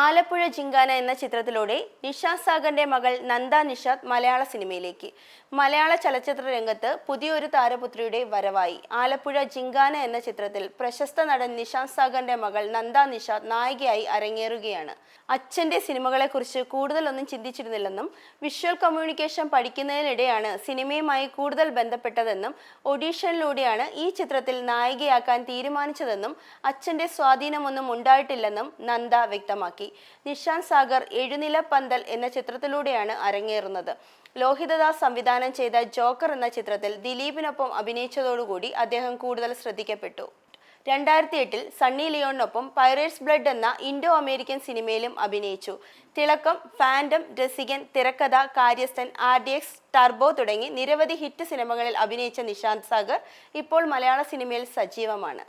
ആലപ്പുഴ ജിങ്കാന എന്ന ചിത്രത്തിലൂടെ നിഷ സാഗറിന്റെ മകൾ നന്ദ നിഷാദ് മലയാള സിനിമയിലേക്ക്. മലയാള ചലച്ചിത്ര രംഗത്ത് പുതിയൊരു താരപുത്രിയുടെ വരവായി. ആലപ്പുഴ ജിങ്കാന എന്ന ചിത്രത്തിൽ പ്രശസ്ത നടൻ നിഷാന്ത് സാഗറിന്റെ മകൾ നന്ദ നിഷാദ് നായികയായി അരങ്ങേറുകയാണ്. അച്ഛന്റെ സിനിമകളെക്കുറിച്ച് കൂടുതലൊന്നും ചിന്തിച്ചിരുന്നില്ലെന്നും വിഷ്വൽ കമ്മ്യൂണിക്കേഷൻ പഠിക്കുന്നതിനിടെയാണ് സിനിമയുമായി കൂടുതൽ ബന്ധപ്പെട്ടതെന്നും ഒഡീഷനിലൂടെയാണ് ഈ ചിത്രത്തിൽ നായികയാക്കാൻ തീരുമാനിച്ചതെന്നും അച്ഛന്റെ സ്വാധീനമൊന്നും ഉണ്ടായിട്ടില്ലെന്നും നന്ദ വ്യക്തമാക്കി. നിഷാന്ത് സാഗർ എഴുനില പന്തൽ എന്ന ചിത്രത്തിലൂടെയാണ് അരങ്ങേറുന്നത്. ലോഹിതദാസ് സംവിധാനം ചെയ്ത ജോക്കർ എന്ന ചിത്രത്തിൽ ദിലീപിനൊപ്പം അഭിനയിച്ചതോടുകൂടി അദ്ദേഹം കൂടുതൽ ശ്രദ്ധിക്കപ്പെട്ടു. രണ്ടായിരത്തി എട്ടിൽ സണ്ണി ലിയോണിനൊപ്പം പൈറേറ്റ്സ് ബ്ലഡ് എന്ന ഇൻഡോ അമേരിക്കൻ സിനിമയിലും അഭിനയിച്ചു. തിളക്കം ഫാൻഡം രസികൻ തിരക്കഥ കാര്യസ്ഥൻ ആർ ഡി എക്സ് ടർബോ തുടങ്ങി നിരവധി ഹിറ്റ് സിനിമകളിൽ അഭിനയിച്ച നിശാന്ത് സാഗർ ഇപ്പോൾ മലയാള സിനിമയിൽ സജീവമാണ്.